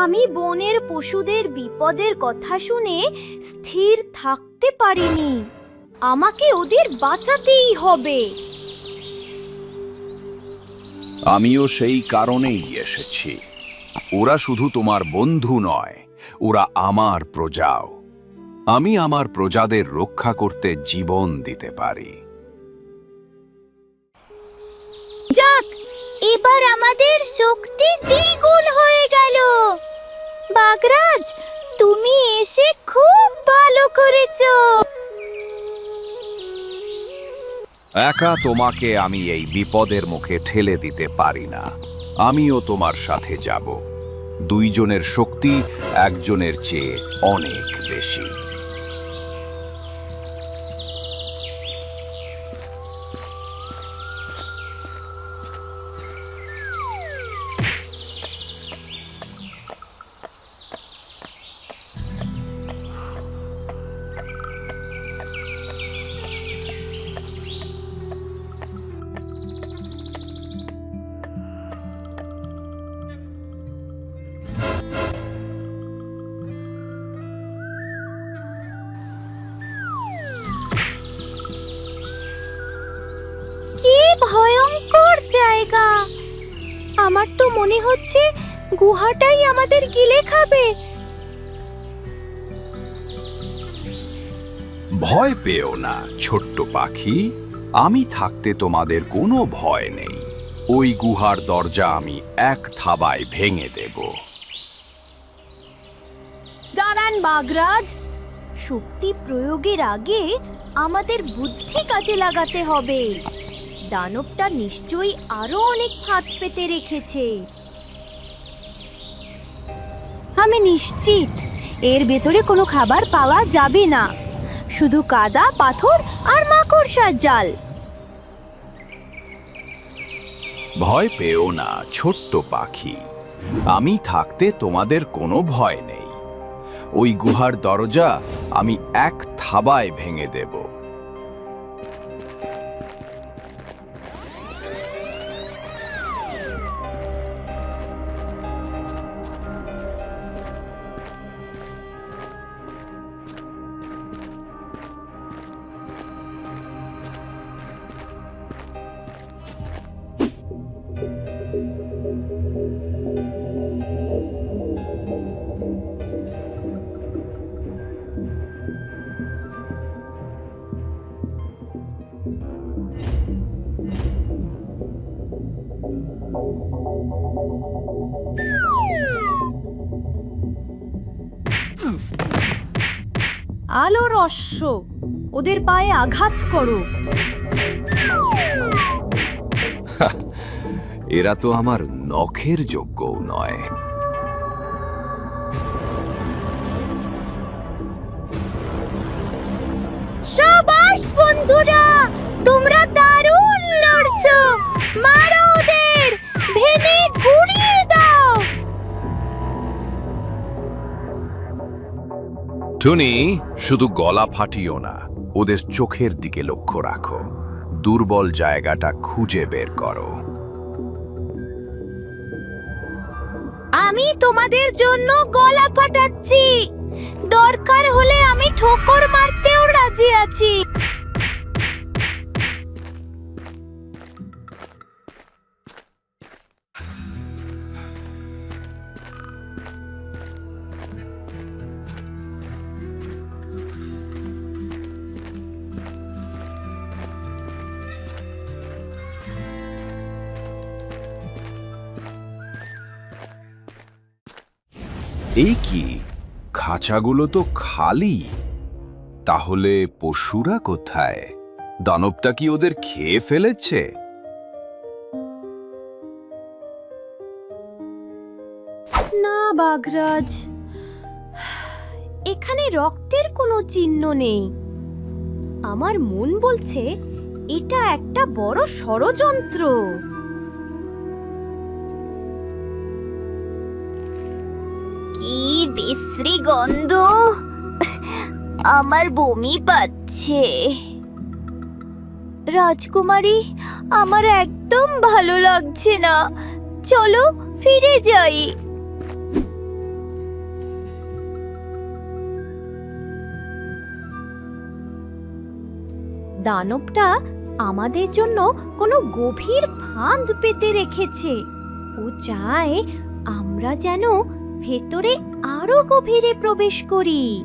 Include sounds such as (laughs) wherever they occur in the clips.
আমি বনের পশুদের বিপদের কথা শুনে স্থির থাকতে পারিনি। আমাকে ওদের বাঁচাতেই হবে। আমিও সেই কারণেই এসেছি। ওরা শুধু তোমার বন্ধু নয় ওরা আমার প্রজাও। আমি আমার প্রজাদের রক্ষা করতে জীবন দিতে পারি। যাক এবার আমাদের শক্তি দ্বিগুণ হয়ে গেল। বাগরাজ, তুমি এসে খুব ভালো করেছ। একা তোমাকে আমি এই বিপদের মুখে ঠেলে দিতে পারি না। আমিও তোমার সাথে যাব। দুইজনের শক্তি একজনের চেয়ে অনেক বেশি। জায়গা। আমার তো মনে হচ্ছে গুহাটাই আমাদের গিলে খাবে। ভয় পেও না ছোট্ট পাখি। আমি থাকতে তোমাদের কোনো ভয় নেই। ওই গুহার দরজা আমি এক থাবায় ভেঙে দেব। দাঁড়ান বাগরাজ। শক্তি প্রয়োগের আগে আমাদের বুদ্ধি কাজে লাগাতে হবে। দানবটা নিশ্চয়ই আরও অনেক ফাঁদ পেতে রেখেছে। আমি নিশ্চিত এর ভেতরে কোনো খাবার পাওয়া যাবে না। শুধু কাদা পাথর আর মাকড়সার জাল। ভয় পেও না ছোট্ট পাখি। আমি থাকতে তোমাদের কোনো ভয় নেই। ওই গুহার দরজা আমি এক থাবায় ভেঙে দেব। রস্য ওদের পায়ে আঘাত করো। (laughs) এরা তো আমার নখের যোগ্যও নয়। সাবাস বন্ধুরা! তোমরা দারুণ লড়ছো! মারো ওদের! ভেঙে গুড়িয়ে দাও! টুনি শুধু গলা ফাটিও না, ওদের চোখের দিকে লক্ষ্য রাখো। দুর্বল জায়গাটা খুঁজে বের করো। আমি তোমাদের জন্য গলা ফাটাচ্ছি। দরকার হলে আমি ঠোকর মারতেও রাজি আছি। এই কি? খাঁচাগুলো তো খালি। তাহলে পশুরা কোথায়? দানবটা কি ওদের খেয়ে ফেলেছে? না, বাগরাজ। এখানে রক্তের কোনো চিহ্ন নেই। আমার মন বলছে, এটা একটা বড় ষড়যন্ত্র। বিশ্রী গন্ধ। আমার বমি পাচ্ছে। রাজকুমারী, আমার একদম ভালো লাগছে না। চলো ফিরে যাই। দানবটা আমাদের জন্য কোনো গভীর ফাঁদ পেতে রেখেছে। ও চায় আমরা যেন ভেতরে আরও গভীরে প্রবেশ করি।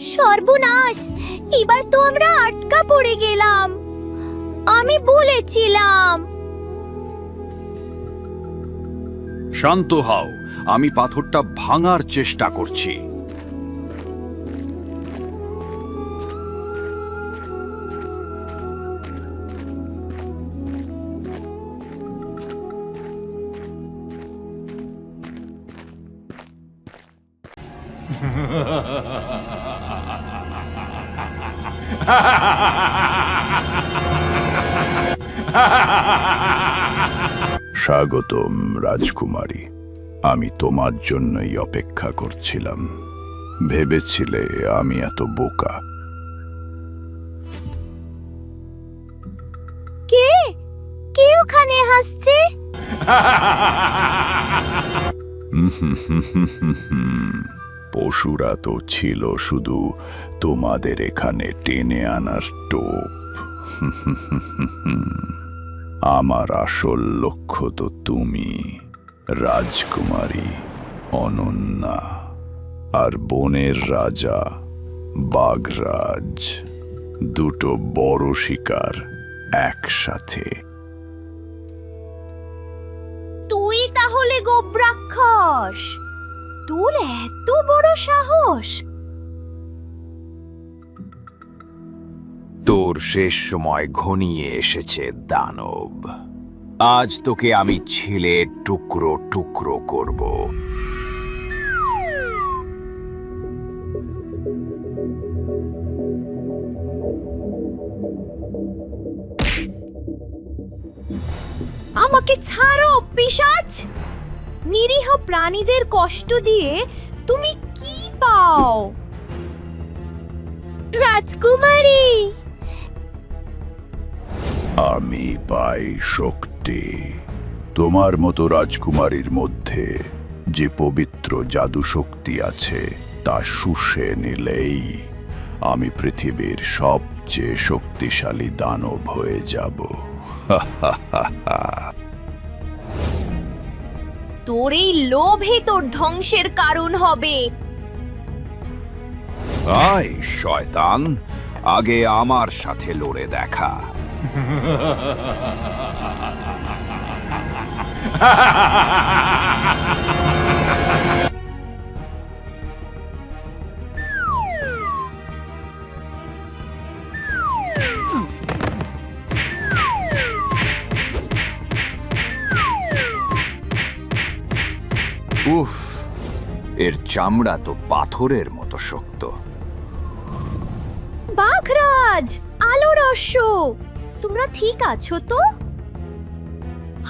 সর্বনাশ! এবার তো আমরা আটকা পড়ে গেলাম। আমি বলেছিলাম। শান্ত হও, আমি পাথরটা ভাঙার চেষ্টা করছি। স্বাগতম রাজকুমারী। আমি তোমার জন্যই অপেক্ষা করছিলাম। ভেবেছিলে আমি এত বোকা। কে? কে ওখানে হাসছে? পশুরা তো ছিল শুধু তোমাদের এখানে টেনে আনার টোপ। আমার আসল লক্ষ্য তো তুমি, রাজকুমারী, অনন্যা, আর বনের রাজা, বাগরাজ, দুটো বড় শিকার একসাথে। তুই তাহলে গোব্রাক্ষস! তোর এত বড় সাহস। তোর শেষ সময় ঘনিয়ে এসেছে দানব। আজ তোকে আমি ছেলে টুকরো টুকরো করব। আমাকে ছাড়ো পিশাচ! নিরীহ প্রাণীদের কষ্ট দিয়ে তুমি কি পাও? রাজকুমারী! আমি পাই শক্তি। তোমার মতো রাজকুমারীর মধ্যে যে পবিত্র জাদু শক্তি আছে, তা শুষে নিলেই আমি পৃথিবীর সবচেয়ে শক্তিশালী দানব হয়ে যাব। (laughs) তোর এই লোভে তোর ধ্বংসের কারণ হবে। আয় শয়তান আগে আমার সাথে লড়ে দেখা। (laughs) চামড়া তো পাথরের মতো শক্ত। বাঘরাজ আলো রস্য তোমরা ঠিক আছো তো?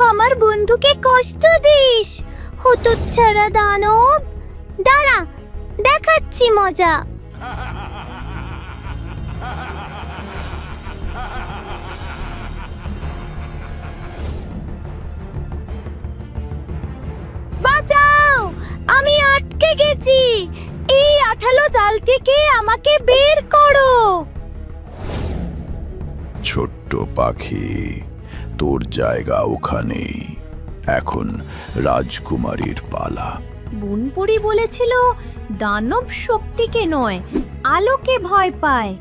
আমার বন্ধুকে কষ্ট দিস। হতচ্ছাড়া দানব। দাঁড়া দেখাচ্ছি মজা। বাঁচাও! আমি আটকে গেছি। এই আঠালো জাল থেকে আমাকে বের করো। ছোট্ট পাখি তোর জায়গা ওখানে এখন রাজকুমারীর পালা। বুনপুরি বলেছিল দানব শক্তিকে নয় আলোকে ভয় পায়।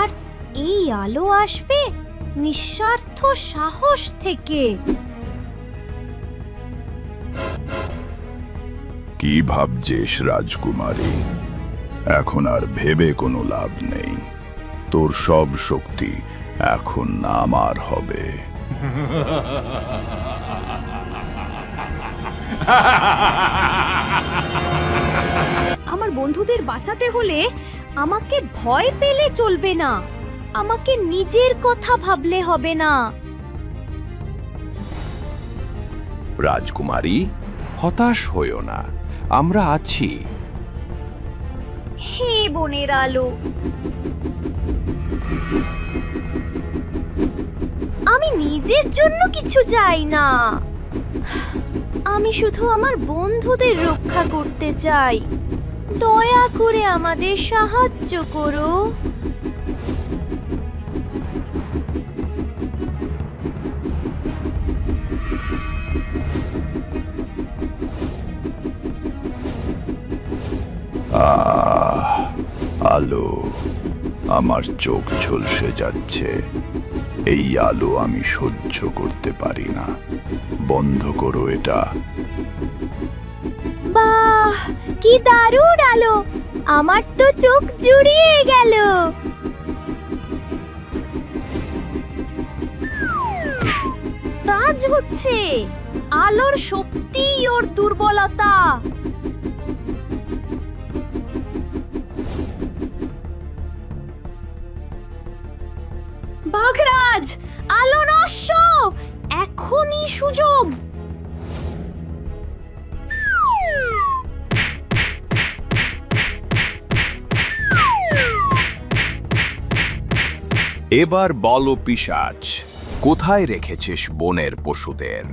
আর এই আলো আসবে নিঃস্বার্থ সাহস থেকে। কি ভাবছিস রাজকুমারী? এখন আর ভেবে কোনো লাভ নেই। তোর সব শক্তি এখন আমার হবে। আমার বন্ধুদের বাঁচাতে হলে আমাকে ভয় পেলে চলবে না। আমাকে নিজের কথা ভাবলে হবে না। রাজকুমারী হতাশ হইও না। আমরা আছি। হে বনের আলো। আমি নিজের জন্য কিছু চাই না। আমি শুধু আমার বন্ধুদের রক্ষা করতে চাই। দয়া করে আমাদের সাহায্য করো। আলো, আমার চোখ ঝলসে যাচ্ছে। এই আলো আমি সহ্য করতে পারি না। বন্ধ করো এটা। বাহ, কি দারুণ আলো! আমার তো চোখ জুড়িয়ে গেল। কাজ হচ্ছে। আলোর শক্তি, ওর দুর্বলতা। এবার বলো পিসাচ কোথায় রেখেছিস বনের পশুদের?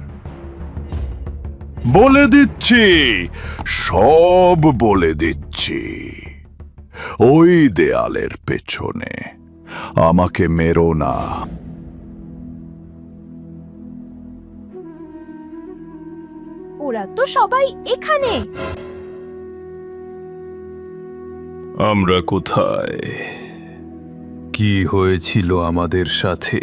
বলে দিচ্ছি সব বলে দিচ্ছি। ওই দেয়ালের পেছনে আমাকে মেরো না। ওরা তো সবাই এখানে। আমরা কোথায়? কি হয়েছিল আমাদের সাথে?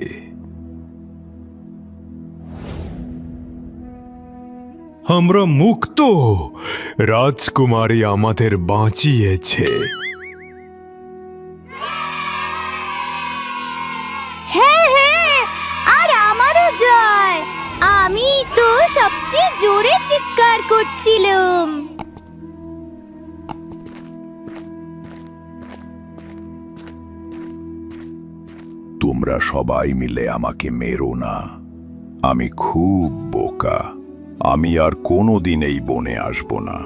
আমরা মুক্ত! রাজকুমারী আমাদের বাঁচিয়েছে। হ্যাঁ হ্যাঁ আমি তো সবচেয়ে জোরে চিৎকার করছিলাম। তোমরা সবাই মিলে আমাকে মেরো না। আমি খুব বোকা। আমি আর কোনো দিন এই বনে আসব না।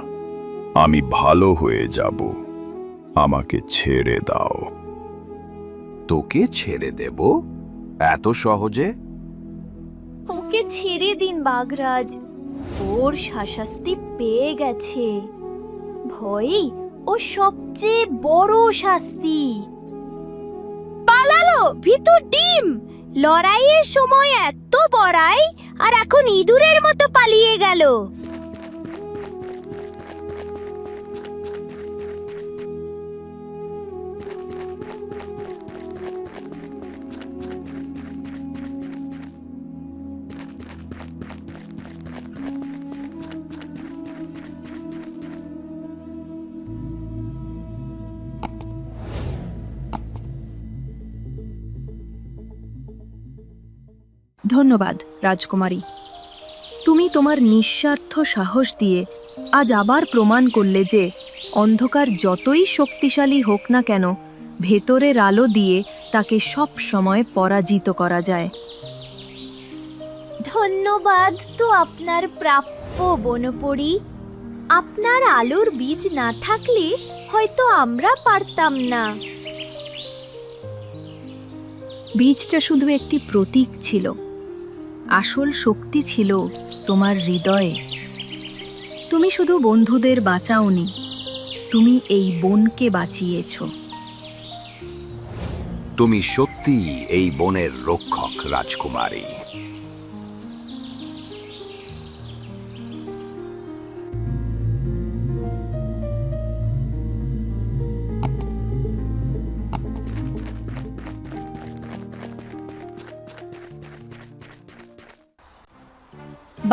আমি ভালো হয়ে যাব। আমাকে ছেড়ে দাও। তোকে ছেড়ে দেব? এত সহজে? ওকে ছেড়ে দিন বাগরাজ। ওর শাসাস্তি পেয়ে গেছে। ভয়ই ও সবচেয়ে বড় শাস্তি। ভিতর ডিম। লড়াইয়ের সময় এত বড়াই আর এখন ইঁদুরের মতো পালিয়ে গেল। ধন্যবাদ রাজকুমারী। তুমি তোমার নিঃস্বার্থ সাহস দিয়ে আজ আবার প্রমাণ করলে যে অন্ধকার যতই শক্তিশালী হোক না কেন ভেতরের আলো দিয়ে তাকে সব সময় পরাজিত করা যায়। ধন্যবাদ তো আপনার প্রাপ্য বনপরি। আপনার আলোর বীজ না থাকলে হয়তো আমরা পারতাম না। বীজটা শুধু একটি প্রতীক ছিল আসল শক্তি ছিল তোমার হৃদয়ে। তুমি শুধু বন্ধুদের বাঁচাওনি, তুমি এই বনকে বাঁচিয়েছ। তুমি সত্যি এই বনের রক্ষক, রাজকুমারী।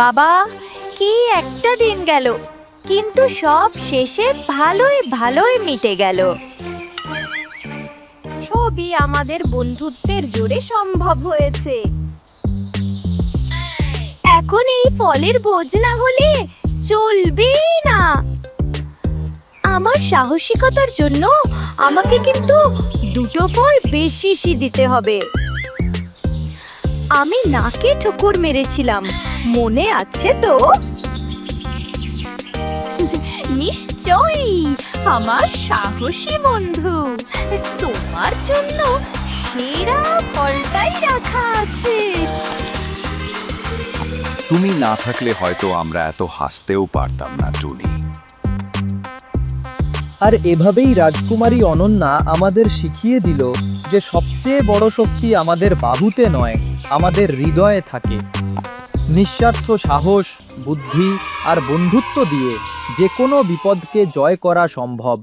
বাবা, কি একটা দিন গেল। কিন্তু সব শেষে ভালোই ভালোই মিটে গেল। সবই আমাদের বন্ধুত্বের জোরে সম্ভব হয়েছে। এখন এই ফলের বোঝ না হলে চলবেই না। আমার সাহসিকতার জন্য আমাকে কিন্তু দুটো ফল বেশি দিতে হবে। আমি নাকে ঠোকর মেরেছিলাম। মনে আছে তো? নিশ্চয়ই আমার সাহসী বন্ধু। তোমার জন্য সেরা ফলটাই রাখা আছে। তুমি না থাকলে হয়তো আমরা এত হাসতেও পারতাম না টুনি। আর এভাবেই রাজকুমারী অনন্যা আমাদের শিখিয়ে দিল যে সবচেয়ে বড় শক্তি আমাদের বাহুতে নয়। আমাদের হৃদয়ে থাকে। নিঃস্বার্থ সাহস, বুদ্ধি আর বন্ধুত্ব দিয়ে যে কোনো বিপদকে জয় করা সম্ভব।